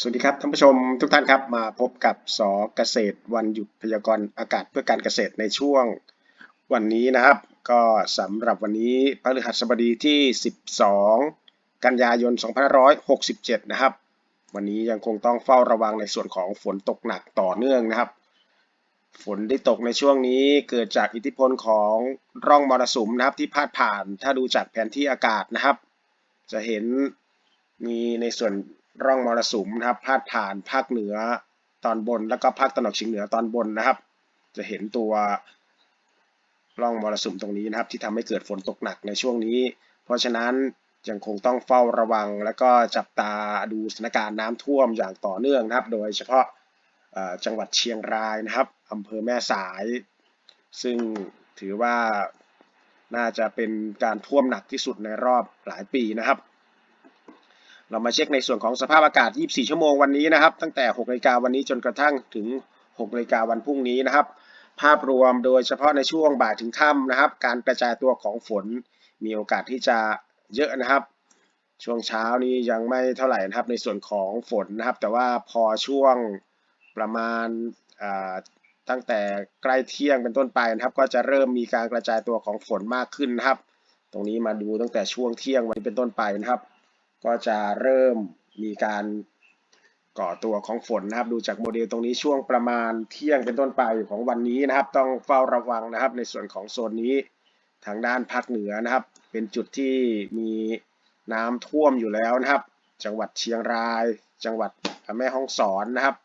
สวัสดีครับท่านผู้ชมทุกท่านครับมาพบกับสเกษตรวันหยุดพยากรณ์อากาศเพื่อการเกษตรในช่วงวันนี้นะครับ ก็สำหรับวันนี้พฤหัสบดีที่ 12 กันยายน 2567 นะครับ วันนี้ยังคงต้องเฝ้าระวังในส่วนของฝนตกหนักต่อเนื่องนะครับ ฝนที่ตกในช่วงนี้เกิดจากอิทธิพลของร่องมรสุมนะครับที่พาดผ่านถ้าดูจากแผนที่อากาศนะครับ จะเห็นมีในส่วน ร่องมรสุมนะครับพาดผ่านภาคเหนือตอนบน แล้วก็ภาคตะวันออกเฉียงเหนือตอนบนนะครับ จะเห็นตัวร่องมรสุมตรงนี้นะครับ ที่ทำให้เกิดฝนตกหนักในช่วงนี้ เพราะฉะนั้นยังคงต้องเฝ้าระวัง แล้วก็จับตาดูสถานการณ์น้ำท่วมอย่างต่อเนื่องนะครับ โดยเฉพาะจังหวัดเชียงรายนะครับอำเภอแม่สาย ซึ่งถือว่าน่าจะเป็นการท่วมหนักที่สุดในรอบหลายปีนะครับ เรามาเช็คในส่วนของสภาพอากาศ 24 ชั่วโมงวันนี้นะครับ ตั้งแต่ 6นาฬิกาวันนี้จนกระทั่งถึง 6นาฬิกาวันพรุ่งนี้นะครับ ภาพรวมโดยเฉพาะในช่วงบ่ายถึงค่ำนะครับ การกระจายตัวของฝนมีโอกาสที่จะเยอะนะครับ ช่วงเช้านี้ยังไม่เท่าไหร่นะครับ ในส่วนของฝนนะครับ แต่ว่าพอช่วงประมาณตั้งแต่ใกล้เที่ยงเป็นต้นไปนะครับ ก็จะเริ่มมีการกระจายตัวของฝนมากขึ้นนะครับ ตรงนี้มาดูตั้งแต่ช่วงเที่ยงวันนี้เป็นต้นไปนะครับ ก็จะเริ่มมีการก่อตัวของฝนนะครับ ดูจากโมเดลตรงนี้ช่วงประมาณเที่ยงเป็นต้นไปของวันนี้นะครับ ต้องเฝ้าระวังนะครับ ในส่วนของโซนนี้ทางด้านภาคเหนือนะครับ เป็นจุดที่มีน้ำท่วมอยู่แล้วนะครับ จังหวัดเชียงราย จังหวัดแม่ฮ่องสอนนะครับ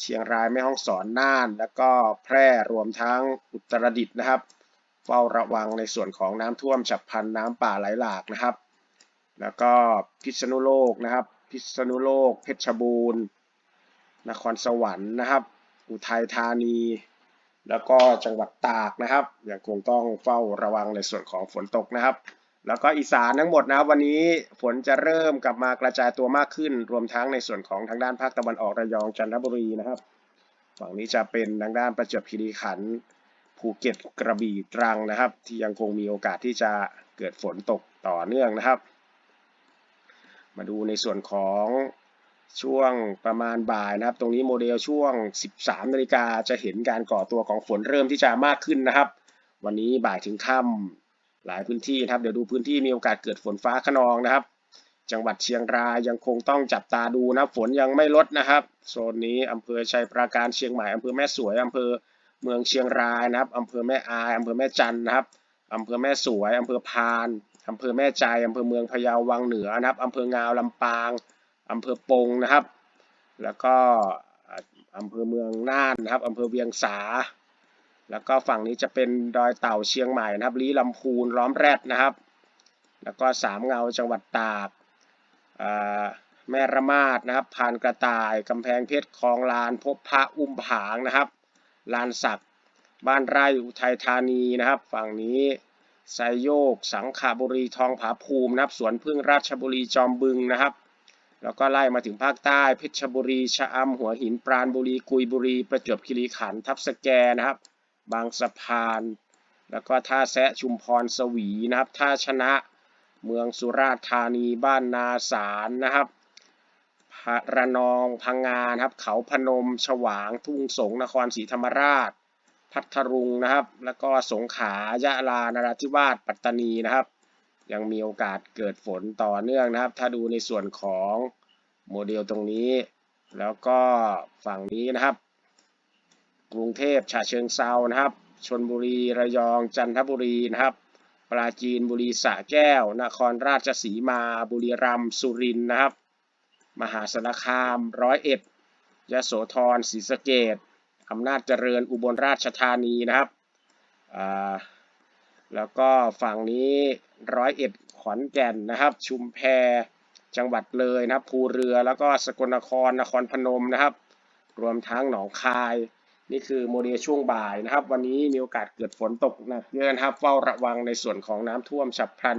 เชียงรายแม่ฮ่องสอนน่าน แล้วก็แพร่รวมทั้งอุตรดิตถ์นะครับ เฝ้าระวังในส่วนของน้ำท่วมฉับพลันน้ำป่าไหลหลากนะครับ แล้วก็พิษณุโลกนะครับ พิษณุโลก เพชรบูรณ์นครสวรรค์นะครับ อุทัยธานี แล้วก็จังหวัดตากนะครับยังคงต้องเฝ้าระวังในส่วนของฝนตกนะครับ แล้วก็อีสานทั้งหมดนะครับ วันนี้ฝนจะเริ่มกลับมากระจายตัวมากขึ้น รวมทั้งในส่วนของทางด้านภาคตะวันออกระยองจันทบุรีนะครับ ฝั่งนี้จะเป็นทางด้านประจวบคีรีขันธ์ภูเก็ตกระบี่ตรังนะครับ ที่ยังคงมีโอกาสที่จะเกิดฝนตกต่อเนื่องนะครับ มาดูในส่วนของช่วงประมาณบ่ายนะครับ ตรงนี้โมเดลช่วง 13นาฬิกาจะเห็นการก่อตัวของฝนเริ่มที่จะมากขึ้นนะครับ วันนี้บ่ายถึงค่ำหลายพื้นที่นะครับ เดี๋ยวดูพื้นที่มีโอกาสเกิดฝนฟ้าขนองนะครับ จังหวัดเชียงรายยังคงต้องจับตาดูนะฝนยังไม่ลดนะครับโซนนี้อำเภอชัยปราการเชียงใหม่อำเภอแม่สวยอำเภอเมืองเชียงรายนะครับอำเภอแม่อายอำเภอแม่จันนะครับอำเภอแม่สวยอำเภอพาน อำเภอแม่ใจอำเภอเมืองพะเยาวังเหนือนะครับอำเภองาวลำปางอำเภอปงนะครับ แล้วก็อำเภอเมืองน่านนะครับอำเภอเวียงสา แล้วก็ฝั่งนี้จะเป็นดอยเต่าเชียงใหม่นะครับลีลำพูนล้อมแรดนะครับ แล้วก็สามเงาจังหวัดตากแม่ระมาดนะครับพานกระต่ายกำแพงเพชรคลองลานพบพระอุ้มผางนะครับ ลานสักบ้านไร่อุทัยธานีนะครับ ฝั่งนี้ ไซโยก สังขาบุรีทองผาภูมินะครับสวนพึ่งราชบุรีจอมบึงนะครับแล้วก็ไล่มาถึงภาคใต้เพชรบุรีชะอำหัวหินปราณบุรีกุยบุรี ประจวบคีรีขันธ์ทับสแกนะครับ บางสะพาน แล้วก็ท่าแซะชุมพรสวีนะครับท่าชนะเมืองสุราษฎร์ธานีบ้านนาสารนะครับระนองพังงานครับเขาพนมฉวางทุ่งสงนครศรีธรรมราช พัทลุงนะครับ แล้วก็สงขลายะลานราธิวาสปัตตานีนะครับ ยังมีโอกาสเกิดฝนต่อเนื่องนะครับ ถ้าดูในส่วนของโมเดลตรงนี้ แล้วก็ฝั่งนี้นะครับ กรุงเทพฉะเชิงเซานะครับชนบุรีระยองจันทบุรีนะครับปราจีนบุรีสระแก้ว นครราชสีมา บุรีรัมย์สุรินทร์นะครับ มหาสารคามร้อยเอ็ดยโสธรศรีสะเกด อำนาจเจริญอุบลราชธานีนะครับ แล้วก็ฝั่งนี้ร้อยเอ็ดขอนแก่นนะครับ ชุมแพจังหวัดเลยนะครับ ภูเรือแล้วก็สกลนครนครพนมนะครับ รวมทั้งหนองคาย นี่คือโมเดลช่วงบ่ายนะครับ วันนี้มีโอกาสเกิดฝนตกหนักเยอะนะครับเฝ้าระวังในส่วนของน้ำท่วมฉับพลัน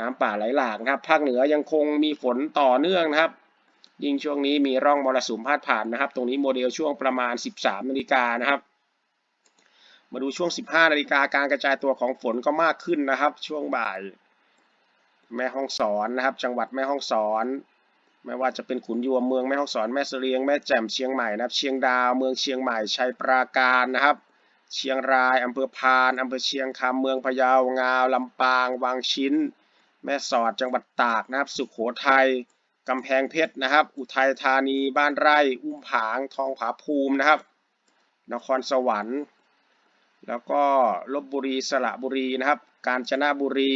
น้ำป่าไหลหลากนะครับ ภาคเหนือยังคงมีฝนต่อเนื่องนะครับ ยิ่งช่วงนี้มีร่องมรสุมพาดผ่านนะครับ ตรงนี้โมเดลช่วงประมาณ 13นาฬิกานะครับ มาดูช่วง 15นาฬิกาการกระจายตัวของฝนก็มากขึ้นนะครับ ช่วงบ่าย แม่ฮ่องสอนนะครับ จังหวัดแม่ฮ่องสอนไม่ว่าจะเป็นขุนยวมเมืองแม่ฮ่องสอนแม่เสลียงแม่แจ่มเชียงใหม่นะครับ เชียงดาวเมืองเชียงใหม่ชัยปราการนะครับ เชียงรายอำเภอพานอำเภอเชียงคำเมืองพะเยางาวลำปาง วังชิ้น แม่สอดจังหวัดตากนะครับ สุขโขทัย กำแพงเพชรนะครับ อุทัยธานี บ้านไร่ อุ้มผาง ทองผาภูมินะครับ นครสวรรค์ แล้วก็ลบบุรี สระบุรีนะครับ กาญจนบุรี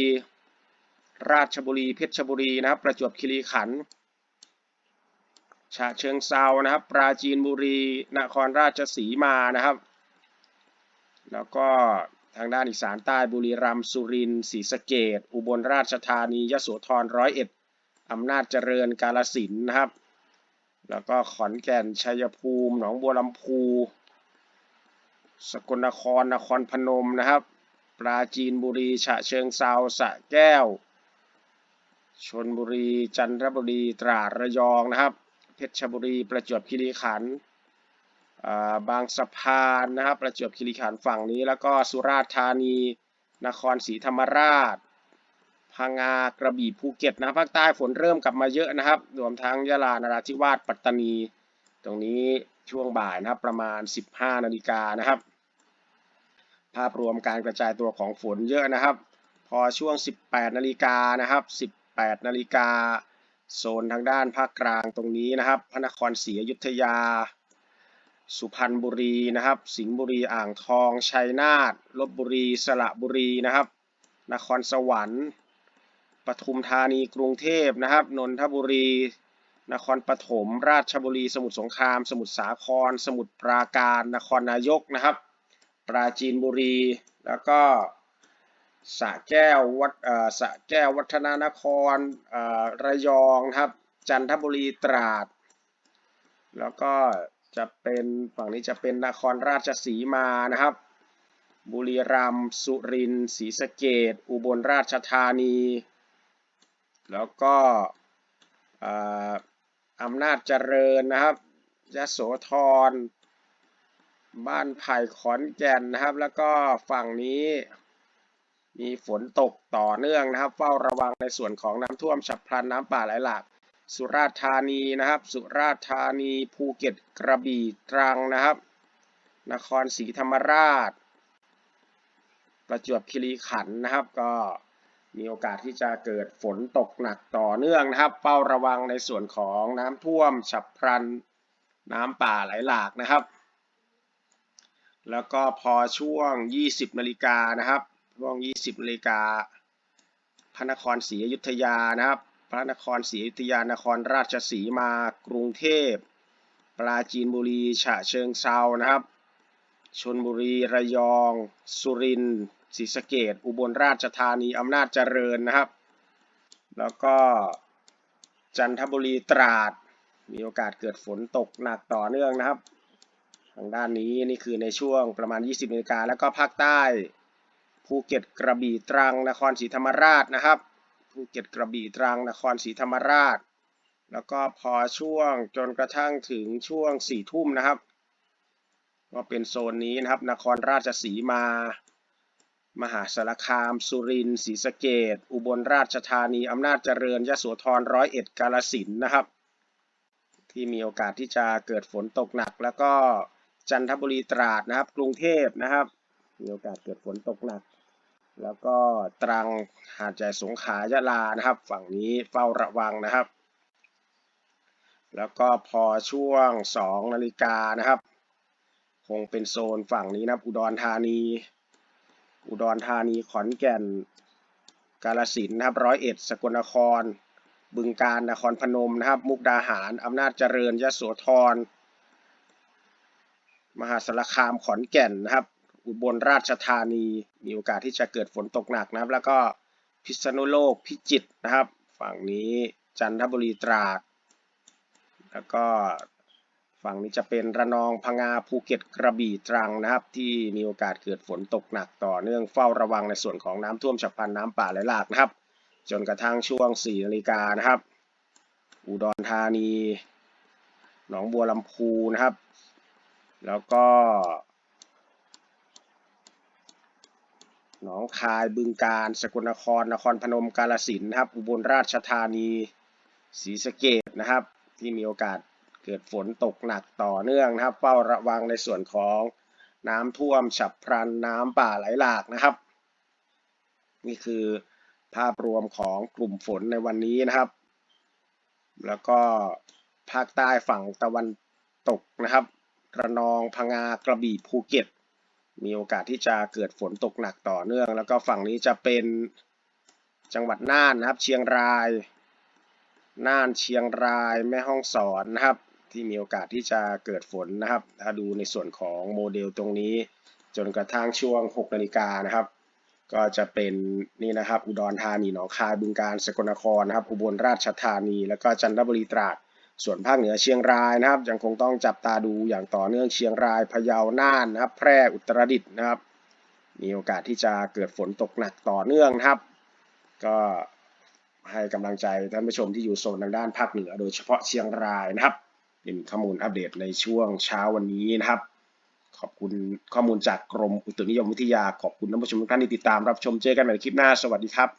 ราชบุรี เพชรบุรีนะครับ ประจวบคีรีขันธ์ ฉะเชิงเซานะครับ ปราจีนบุรี นครราชสีมานะครับ แล้วก็ทางด้านอีสานใต้บุรีรัมย์สุรินทร์ศรีสะเกดอุบลราชธานียโสธรร้อยเอ็ด อำนาจเจริญกาลสินนะครับ แล้วก็ขอนแก่นชัยภูมิ หนองบัวลำพู สกลนครนครพนมนะครับ ปราจีนบุรีฉะเชิงเซาสะแก้ว ชนบุรีจันทบุรีตราดระยองนะครับ เพชรบุรีประจวบคีรีขันธ์อ่าบางสะพานนะครับ ประจวบคีรีขันธ์ฝั่งนี้ แล้วก็สุราษฎร์ธานี นครศรีธรรมราช พังงากระบี่ภูเก็ตนะภาคใต้ฝนเริ่มกลับมาเยอะนะครับ รวมทั้งยะลานราธิวาสปัตตานี ตรงนี้ช่วงบ่ายนะครับประมาณ 15 นาฬิกานะครับ ภาพรวมการกระจายตัวของฝนเยอะนะครับ พอช่วง 18 นาฬิกานะครับ 18 นาฬิกาโซนทางด้านภาคกลางตรงนี้นะครับ พระนครศรีอยุธยา สุพรรณบุรีนะครับ สิงห์บุรีอ่างทอง ชัยนาทลบบุรี สระบุรีนะครับ นครสวรรค์ ปทุมธานีกรุงเทพนะครับ นนทบุรี นครปฐม ราชบุรี สมุทรสงคราม สมุทรสาคร สมุทรปราการ นครนายกนะครับ ปราจีนบุรี แล้วก็สระแก้ววัดสระแก้ววัฒนานครระยองนะครับ จันทบุรีตราด แล้วก็จะเป็นฝั่งนี้จะเป็นนครราชสีมานะครับ บุรีรัมย์สุรินทร์ศรีสะเกดอุบลราชธานี แล้วก็อ่าอำนาจเจริญนะครับยโสธร บ้านไผ่ขอนแก่นนะครับ แล้วก็ฝั่งนี้มีฝนตกต่อเนื่องนะครับ เฝ้าระวังในส่วนของน้ำท่วมฉับพลันน้ำป่าไหลหลากสุราษฎร์ธานีนะครับ สุราษฎร์ธานีภูเก็ตกระบี่ตรังนะครับ นครศรีธรรมราช ประจวบคีรีขันธ์นะครับก็ มีโอกาสที่จะเกิดฝนตกหนักต่อเนื่องนะครับ เฝ้าระวังในส่วนของน้ำท่วมฉับพลัน น้ำป่าไหลหลากนะครับ แล้วก็พอช่วง 20นาฬิกานะครับ ช่วง 20นาฬิกาพระนครศรีอยุธยานะครับ พระนครศรีอยุธยานครราชสีมากรุงเทพปราจีนบุรีฉะเชิงเซานะครับชนบุรีระยอง สุรินทร์ ศรีสะเกดอุบลราชธานีอำนาจเจริญนะครับ แล้วก็จันทบุรีตราด มีโอกาสเกิดฝนตกหนักต่อเนื่องนะครับ ทางด้านนี้นี่คือในช่วงประมาณ 20นาฬิกาแล้วก็ภาคใต้ภูเก็ตกระบี่ตรังนครศรีธรรมราชนะครับภูเก็ตกระบี่ตรังนครศรีธรรมราช แล้วก็พอช่วงจนกระทั่งถึงช่วงสี่ทุ่มนะครับ ก็เป็นโซนนี้นะครับ นครราชสีมา มหาสารคาม สุรินทร์ศรีสะเกดอุบลราชธานี อำนาจเจริญยะโสธรร้อยเอ็ดกาฬสินนะครับ ที่มีโอกาสที่จะเกิดฝนตกหนัก แล้วก็จันทบุรีตราดนะครับ กรุงเทพนะครับ มีโอกาสเกิดฝนตกหนัก แล้วก็ตรังหาดใหญ่สงขลายะลานะครับ ฝั่งนี้เฝ้าระวังนะครับ แล้วก็พอช่วง 2 นาฬิกานะครับ คงเป็นโซนฝั่งนี้นะครับอุดรธานี อุดรธานี ขอนแก่น กาฬสินนะครับร้อยเอ็ด สกลนคร บึงกาฬนครพนมนะครับ มุกดาหาร อำนาจเจริญยโสธร มหาสารคาม ขอนแก่นนะครับ อุบลราชธานี มีโอกาสที่จะเกิดฝนตกหนักนะครับ แล้วก็พิษณุโลก พิจิตรนะครับ ฝั่งนี้จันทบุรีตราด แล้วก็ ฝั่งนี้จะเป็นระนองพังงาภูเก็ตกระบี่ตรังนะครับ ที่มีโอกาสเกิดฝนตกหนักต่อเนื่องเฝ้าระวังในส่วนของน้ำท่วมฉับพลันน้ำป่าไหลหลากนะครับ จนกระทั่งช่วง4นาฬิกานะครับ อุดรธานี หนองบัวลำพูนะครับ แล้วก็หนองคายบึงกาฬสกลนครนครพนมกาฬสินนะครับ อุบลราชธานีศรีสะเกดนะครับ ที่มีโอกาส กิดฝนตกหนักต่อเนื่องนะครับ เฝ้าระวังในส่วนของน้ำท่วมฉับพลันน้ำป่าไหลหลากนะครับ นี่คือภาพรวมของกลุ่มฝนในวันนี้นะครับ แล้วก็ภาคใต้ฝั่งตะวันตกนะครับ ระนองพังงากระบี่ภูเก็ต มีโอกาสที่จะเกิดฝนตกหนักต่อเนื่อง แล้วก็ฝั่งนี้จะเป็นจังหวัดน่านนะครับ เชียงราย น่านเชียงรายแม่ฮ่องสอนนะครับ ที่มีโอกาสที่จะเกิดฝนนะครับ ถ้าดูในส่วนของโมเดลตรงนี้ จนกระทั่งช่วง 6 นาฬิกานะครับ ก็จะเป็นนี่นะครับ อุดรธานีหนองคายบึงกาฬสกลนครนะครับ อุบลราชธานี แล้วก็จันทบุรีตราดส่วนภาคเหนือเชียงรายนะครับยังคงต้องจับตาดูอย่างต่อเนื่องเชียงรายพะเยาน่านนะครับ แพร่อุตรดิตถ์นะครับ มีโอกาสที่จะเกิดฝนตกหนักต่อเนื่องนะครับ ก็ให้กำลังใจท่านผู้ชมที่อยู่โซนทางด้านภาคเหนือโดยเฉพาะเชียงรายนะครับ เป็นข้อมูลอัปเดตในช่วงเช้าวันนี้นะครับ ขอบคุณข้อมูลจากกรมอุตุนิยมวิทยา ขอบคุณท่านผู้ชมทุกท่านที่ติดตามรับชมเจอกันใหม่ในคลิปหน้า สวัสดีครับ